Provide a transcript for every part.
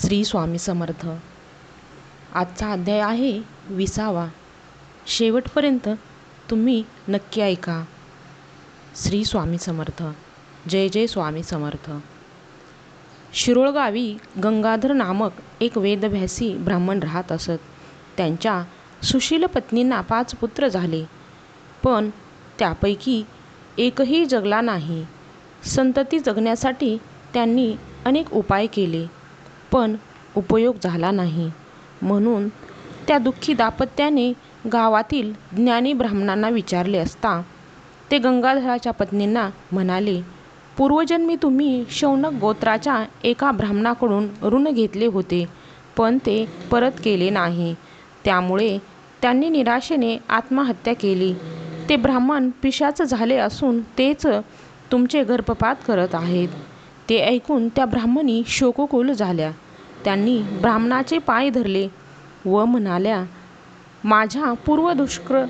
श्री स्वामी समर्थ. आजचा अध्याय आहे विसावा. शेवटपर्यंत तुम्ही नक्की ऐका. श्री स्वामी समर्थ. जय जय स्वामी समर्थ. शिरोळगावी गंगाधर नामक एक वेदभ्यासी ब्राह्मण राहत असत. त्यांच्या सुशील पत्नींना पाच पुत्र झाले. पण त्यापैकी एकही जगला नाही. संतती जगण्यासाठी त्यांनी अनेक उपाय केले. पण उपयोग झाला नाही. म्हणून त्या दुःखी दाम्पत्याने गावातील ज्ञानी ब्राह्मणांना विचारले असता ते गंगाधराच्या पत्नींना म्हणाले पूर्वजन्मी तुम्ही शौनक गोत्राच्या एका ब्राह्मणाकडून ऋण घेतले होते पण ते परत केले नाही. त्यामुळे त्यांनी निराशेने आत्महत्या केली. ते ब्राह्मण पिशाच झाले असून तेच तुमचे गर्भपात करत आहेत. ते ऐकून त्या ब्राह्मणी शोककुल झाल्या. त्यांनी ब्राह्मणाचे पाय धरले व म्हणाल्या माझ्या पूर्व दुष्कृ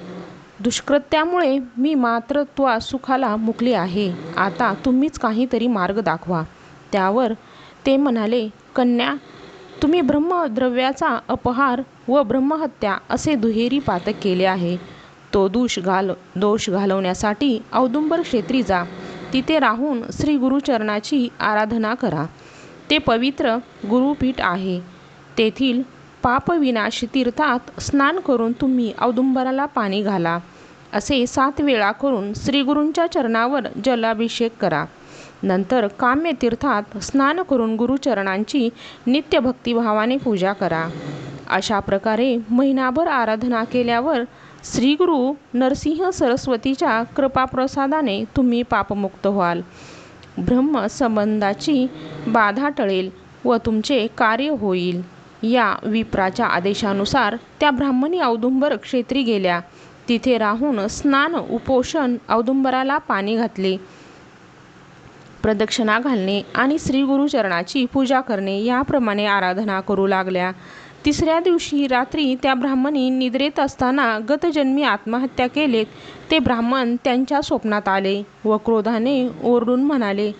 दुष्कृत्यामुळे मी मात्र त्वा सुखाला मुकले आहे. आता तुम्हीच काहीतरी मार्ग दाखवा. त्यावर ते म्हणाले कन्या तुम्ही ब्रह्मद्रव्याचा अपहार व ब्रह्महत्या असे दुहेरी पातक केले आहे. तो दोष घाल दोष घालवण्यासाठी औदुंबर क्षेत्री जा. तिथे राहून श्री गुरुचरणाची आराधना करा. ते पवित्र गुरुपीठ आहे. तेथील पापविनाश तीर्थात स्नान करून तुम्ही औदुंबराला पाणी घाला. असे सात वेळा करून श्रीगुरूंच्या चरणावर जलाभिषेक करा. नंतर काम्य तीर्थात स्नान करून गुरुचरणांची नित्य भक्तिभावाने पूजा करा. अशा प्रकारे महिनाभर आराधना केल्यावर श्रीगुरु नरसिंह सरस्वतीच्या कृपाप्रसादाने तुम्ही पापमुक्त व्हाल. ब्रह्मसंबंधाची बाधा टळेल व तुमचे कार्य होईल. या विप्राच्या आदेशानुसार त्या ब्राह्मणी औदुंबर क्षेत्री गेल्या. तिथे राहून स्नान उपोषण औदुंबराला पाणी घातले. प्रदक्षिणा घालणे आणि श्री गुरुचरणाची पूजा करणे याप्रमाणे आराधना करू लागल्या. तिसऱ्या दिवशी रात्री त्या ब्राह्मणी निद्रेत असताना गतजन्मी आत्महत्या केलेत. ते ब्राह्मण त्यांच्या स्वप्नात आले व क्रोधाने ओरडून म्हणाले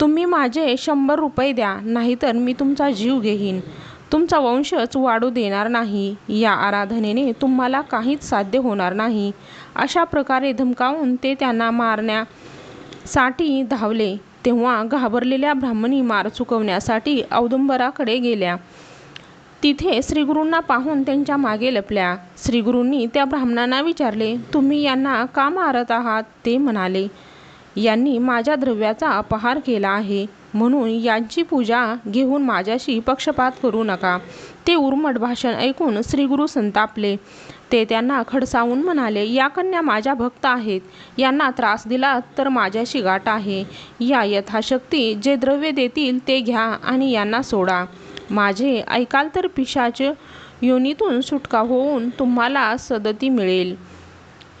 तुम्ही माझे शंभर रुपये द्या नाहीतर मी तुमचा जीव घेईन. तुमचा वंशच वाढू देणार नाही. या आराधनेने तुम्हाला काहीच साध्य होणार नाही. अशा प्रकारे धमकावून ते त्यांना मारण्यासाठी धावले. तेव्हा घाबरलेल्या ब्राह्मणी मार चुकवण्यासाठी औदुंबराकडे गेल्या. तिथे श्रीगुरूंना पाहून त्यांच्या मागे लपल्या. श्रीगुरूंनी त्या ब्राह्मणांना विचारले तुम्ही यांना का मारत आहात? ते म्हणाले यांनी माझ्या द्रव्याचा अपहार केला आहे. म्हणून यांची पूजा घेऊन माझ्याशी पक्षपात करू नका. ते उर्मट भाषण ऐकून श्रीगुरू संतापले. ते त्यांना खडसावून म्हणाले या कन्या माझ्या भक्त आहेत. यांना त्रास दिला तर माझ्याशी गाठ आहे. या यथाशक्ती जे द्रव्य देतील ते घ्या आणि यांना सोडा. माझे ऐकाल तर पिशाच योनीतून सुटका होऊन तुम्हाला सदती मिळेल.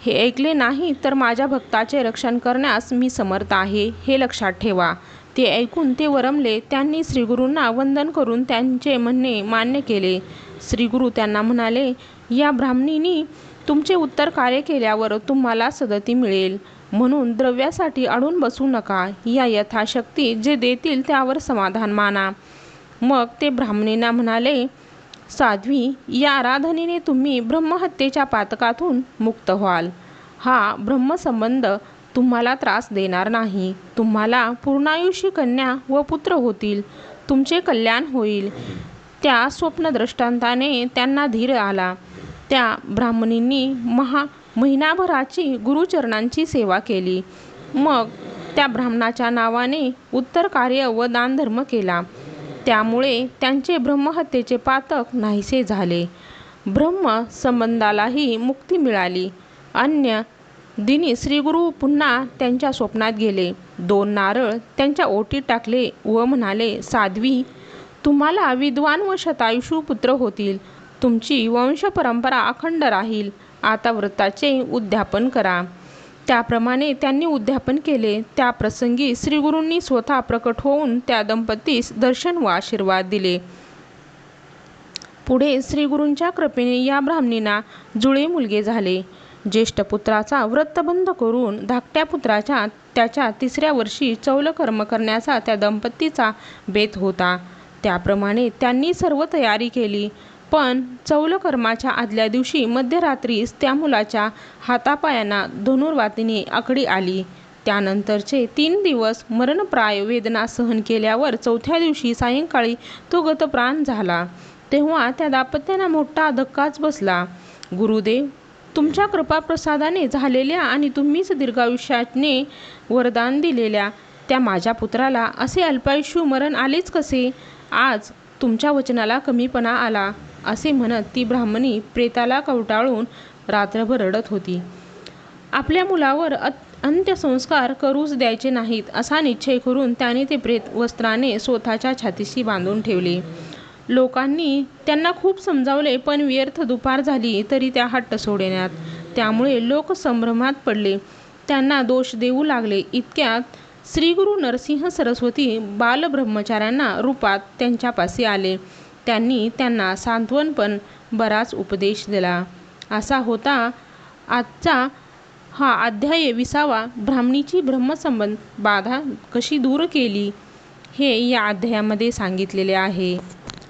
हे ऐकले नाही तर माझ्या भक्ताचे रक्षण करण्यास मी समर्थ आहे. हे लक्षात ठेवा. ते ऐकून ते वरमले. त्यांनी श्रीगुरूंना वंदन करून त्यांचे म्हणणे मान्य केले. श्रीगुरू त्यांना म्हणाले या ब्राह्मणींनी तुमचे उत्तर कार्य केल्यावर तुम्हाला सदती मिळेल. म्हणून द्रव्यासाठी अडून बसू नका. या यथाशक्ती जे देतील त्यावर समाधान माना. मग ते ब्राह्मणींना म्हणाले साध्वी या आराधनेने तुम्ही ब्रह्महत्येच्या पातकातून मुक्त व्हाल. हा ब्रह्मसंबंध तुम्हाला त्रास देणार नाही. तुम्हाला पूर्णायुषी कन्या व पुत्र होतील. तुमचे कल्याण होईल. त्या स्वप्नदृष्टांताने त्यांना धीर आला. त्या ब्राह्मणींनी महा महिनाभराची गुरुचरणांची सेवा केली. मग त्या ब्राह्मणाच्या नावाने उत्तर कार्य व दानधर्म केला. त्यामुळे त्यांचे ब्रह्महत्येचे पातक नाहीसे झाले. ब्रह्म संबंधालाही मुक्ती मिळाली. अन्य दिनी श्रीगुरू पुन्हा त्यांच्या स्वप्नात गेले. दोन नारळ त्यांच्या ओटीत टाकले व म्हणाले साध्वी तुम्हाला विद्वान व शतायुषू पुत्र होतील. तुमची वंशपरंपरा अखंड राहील. आता व्रताचे उद्यापन करा. त्याप्रमाणे त्यांनी उद्यापन केले. त्या प्रसंगी श्रीगुरूंनी स्वतः प्रकट होऊन त्या दंपतीस दर्शन व आशीर्वाद दिले. पुढे श्रीगुरूंच्या कृपेने या ब्राह्मणींना जुळे मुलगे झाले. ज्येष्ठ पुत्राचा व्रतबंध करून धाकट्या पुत्राच्या त्याच्या तिसऱ्या वर्षी चौलकर्म करण्याचा त्या दंपतीचा बेत होता. त्याप्रमाणे त्यांनी सर्व तयारी केली. पण चौलकर्माच्या आदल्या दिवशी मध्यरात्रीस त्या मुलाच्या हातापायांना धनुर्वातीने आकडी आली. त्यानंतरचे तीन दिवस मरणप्राय वेदना सहन केल्यावर चौथ्या दिवशी सायंकाळी तो गतप्राण झाला. तेव्हा त्या दाम्पत्यांना मोठा धक्काच बसला. गुरुदेव तुमच्या कृपाप्रसादाने झालेल्या आणि तुम्हीच दीर्घायुष्याने वरदान दिलेल्या त्या माझ्या पुत्राला असे अल्पायुष्य मरण आलेच कसे? आज तुमच्या वचनाला कमीपणा आला. असे म्हणत ती ब्राह्मणी प्रेताला कवटाळून रात्रभर रडत होती. आपल्या मुलावर अत- अंत्यसंस्कार करूच द्यायचे नाहीत असा निश्चय करून त्याने ते प्रेत वस्त्राने स्वतःच्या छातीशी बांधून ठेवले. लोकांनी त्यांना खूप समजावले पण व्यर्थ दुपार झाली तरी त्या हट्ट सोडण्यात त्यामुळे लोक संभ्रमात पडले. त्यांना दोष देऊ लागले. इतक्यात श्रीगुरु नरसिंह सरस्वती बालब्रह्मचाऱ्यांना रूपात त्यांच्यापाशी आले. त्यांनी त्यांना सांत्वनपण बराच उपदेश दिला. असा होता. आजचा हा अध्याय विसावा. ब्राह्मणीची ब्रह्मसंबंध बाधा कशी दूर केली हे या अध्यायामध्ये सांगितलेले आहे.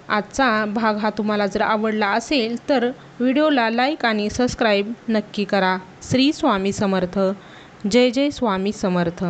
आजचा भाग हा तुम्हाला जर आवडला असेल तर व्हिडिओला लाईक आणि सबस्क्राईब नक्की करा. श्री स्वामी समर्थ. जय जय स्वामी समर्थ.